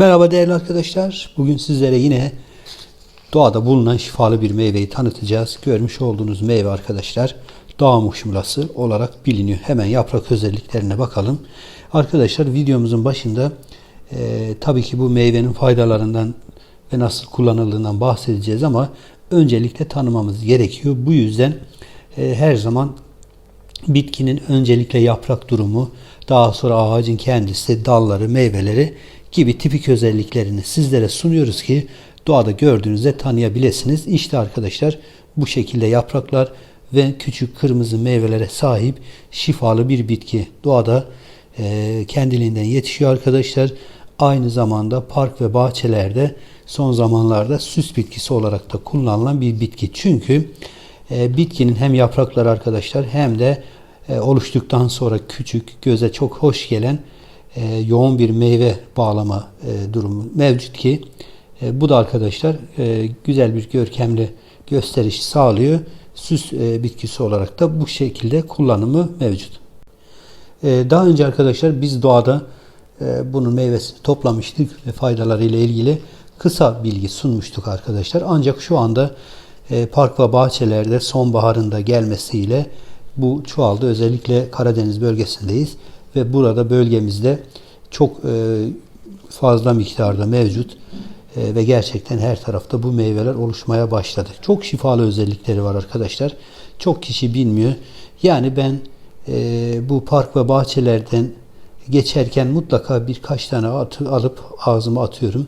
Merhaba değerli arkadaşlar. Bugün sizlere yine doğada bulunan şifalı bir meyveyi tanıtacağız. Görmüş olduğunuz meyve arkadaşlar dağ muşmulası olarak biliniyor. Hemen yaprak özelliklerine bakalım. Arkadaşlar videomuzun başında e, tabii ki bu meyvenin faydalarından ve nasıl kullanıldığından bahsedeceğiz ama öncelikle tanımamız gerekiyor. Bu yüzden e, her zaman bitkinin öncelikle yaprak durumu, daha sonra ağacın kendisi, dalları, meyveleri gibi tipik özelliklerini sizlere sunuyoruz ki doğada gördüğünüzde tanıyabilirsiniz. İşte arkadaşlar bu şekilde yapraklar ve küçük kırmızı meyvelere sahip şifalı bir bitki. Doğada e, kendiliğinden yetişiyor arkadaşlar. Aynı zamanda park ve bahçelerde son zamanlarda süs bitkisi olarak da kullanılan bir bitki. Çünkü e, bitkinin hem yaprakları arkadaşlar hem de e, oluştuktan sonra küçük, göze çok hoş gelen e, yoğun bir meyve bağlama e, durumu mevcut ki e, bu da arkadaşlar e, güzel bir görkemli gösteriş sağlıyor. Süs e, bitkisi olarak da bu şekilde kullanımı mevcut. E, daha önce arkadaşlar biz doğada e, bunun meyvesini toplamıştık ve faydalarıyla ilgili kısa bilgi sunmuştuk arkadaşlar. Ancak şu anda e, park ve bahçelerde sonbaharın da gelmesiyle bu çoğaldı. Özellikle Karadeniz bölgesindeyiz ve burada bölgemizde çok e, fazla miktarda mevcut e, ve gerçekten her tarafta bu meyveler oluşmaya başladı. Çok şifalı özellikleri var arkadaşlar. Çok kişi bilmiyor. Yani ben e, bu park ve bahçelerden geçerken mutlaka birkaç tane atı, alıp ağzıma atıyorum.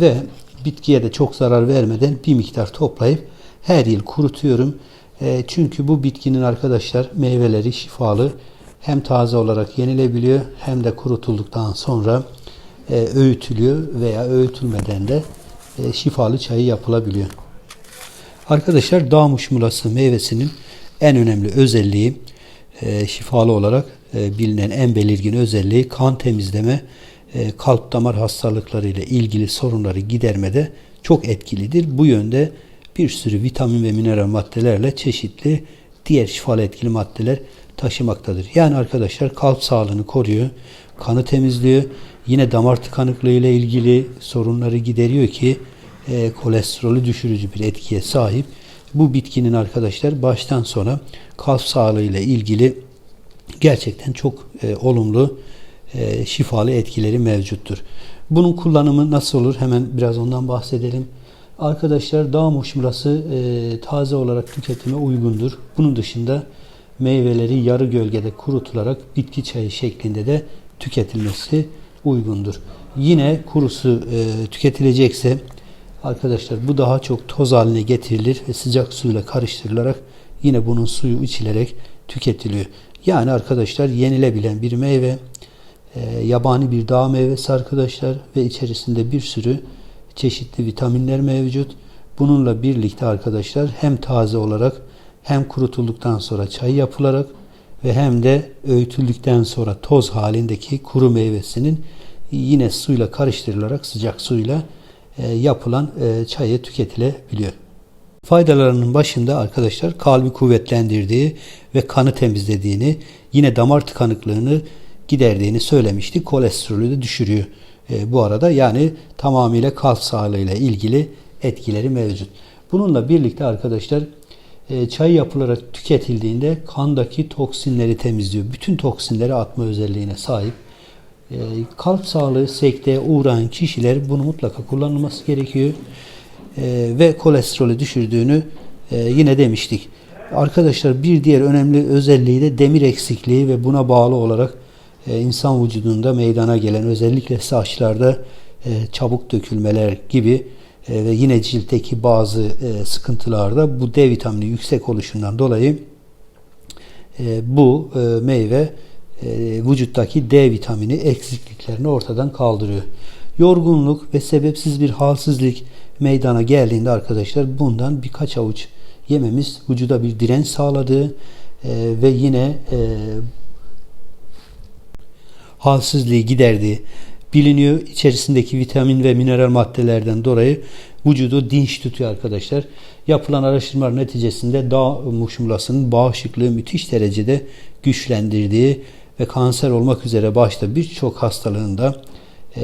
ve bitkiye de çok zarar vermeden bir miktar toplayıp her yıl kurutuyorum. çünkü bu bitkinin arkadaşlar meyveleri şifalı hem taze olarak yenilebiliyor hem de kurutulduktan sonra e, öğütülüyor veya öğütülmeden de e, şifalı çayı yapılabiliyor. Arkadaşlar dağ muşmulası meyvesinin en önemli özelliği e, şifalı olarak e, bilinen en belirgin özelliği kan temizleme, e, kalp damar hastalıkları ile ilgili sorunları gidermede çok etkilidir. Bu yönde bir sürü vitamin ve mineral maddelerle çeşitli diğer şifalı etkili maddeler taşımaktadır. Yani arkadaşlar kalp sağlığını koruyor, kanı temizliyor. Yine damar tıkanıklığı ile ilgili sorunları gideriyor ki e, kolesterolü düşürücü bir etkiye sahip. Bu bitkinin arkadaşlar baştan sona kalp sağlığı ile ilgili gerçekten çok e, olumlu e, şifalı etkileri mevcuttur. Bunun kullanımı nasıl olur? Hemen biraz ondan bahsedelim. Arkadaşlar dağ muşmurası e, taze olarak tüketime uygundur. Bunun dışında meyveleri yarı gölgede kurutularak bitki çayı şeklinde de tüketilmesi uygundur. Yine kurusu e, tüketilecekse arkadaşlar bu daha çok toz haline getirilir ve sıcak suyla karıştırılarak yine bunun suyu içilerek tüketiliyor. Yani arkadaşlar yenilebilen bir meyve, e, yabani bir dağ meyvesi arkadaşlar ve içerisinde bir sürü çeşitli vitaminler mevcut. Bununla birlikte arkadaşlar hem taze olarak hem kurutulduktan sonra çay yapılarak ve hem de öğütüldükten sonra toz halindeki kuru meyvesinin yine suyla karıştırılarak sıcak suyla e, yapılan e, çayı tüketilebiliyor. Faydalarının başında arkadaşlar kalbi kuvvetlendirdiği ve kanı temizlediğini, yine damar tıkanıklığını giderdiğini söylemiştik. Kolesterolü de düşürüyor e, bu arada. Yani tamamıyla kalp sağlığıyla ilgili etkileri mevcut. Bununla birlikte arkadaşlar e, çay yapılarak tüketildiğinde kandaki toksinleri temizliyor. Bütün toksinleri atma özelliğine sahip. E, kalp sağlığı sekteye uğrayan kişiler bunu mutlaka kullanılması gerekiyor. E, ve kolesterolü düşürdüğünü yine demiştik. Arkadaşlar bir diğer önemli özelliği de demir eksikliği ve buna bağlı olarak insan vücudunda meydana gelen özellikle saçlarda çabuk dökülmeler gibi e, ve yine ciltteki bazı e, sıkıntılarda bu D vitamini yüksek oluşundan dolayı e, bu meyve vücuttaki D vitamini eksikliklerini ortadan kaldırıyor. Yorgunluk ve sebepsiz bir halsizlik meydana geldiğinde arkadaşlar bundan birkaç avuç yememiz vücuda bir direnç sağladığı ve yine halsizliği giderdiği biliniyor. İçerisindeki vitamin ve mineral maddelerden dolayı vücudu dinç tutuyor arkadaşlar. Yapılan araştırmalar neticesinde dağ muşmulasının bağışıklığı müthiş derecede güçlendirdiği ve kanser olmak üzere başta birçok hastalığında e,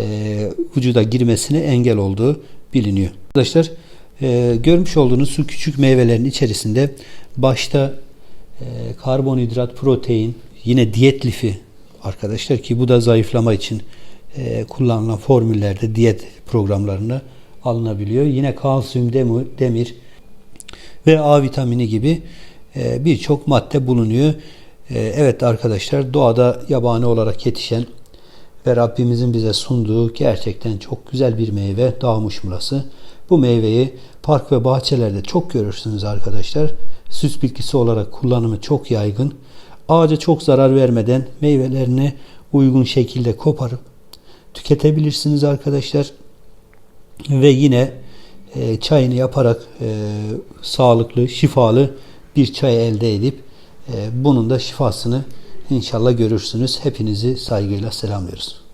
vücuda girmesine engel olduğu biliniyor. Arkadaşlar e, görmüş olduğunuz su küçük meyvelerin içerisinde başta e, karbonhidrat, protein, yine diyet lifi arkadaşlar ki bu da zayıflama için e, kullanılan formüllerde diyet programlarına alınabiliyor. Yine kalsiyum, demir, ve A vitamini gibi e, birçok madde bulunuyor. E, evet arkadaşlar doğada yabani olarak yetişen ve Rabbimizin bize sunduğu gerçekten çok güzel bir meyve dağ muşmulası. Bu meyveyi park ve bahçelerde çok görürsünüz arkadaşlar. Süs bitkisi olarak kullanımı çok yaygın. Ağaca çok zarar vermeden meyvelerini uygun şekilde koparıp tüketebilirsiniz arkadaşlar. Ve yine e, çayını yaparak e, sağlıklı, şifalı bir çay elde edip e, bunun da şifasını inşallah görürsünüz. Hepinizi saygıyla selamlıyoruz.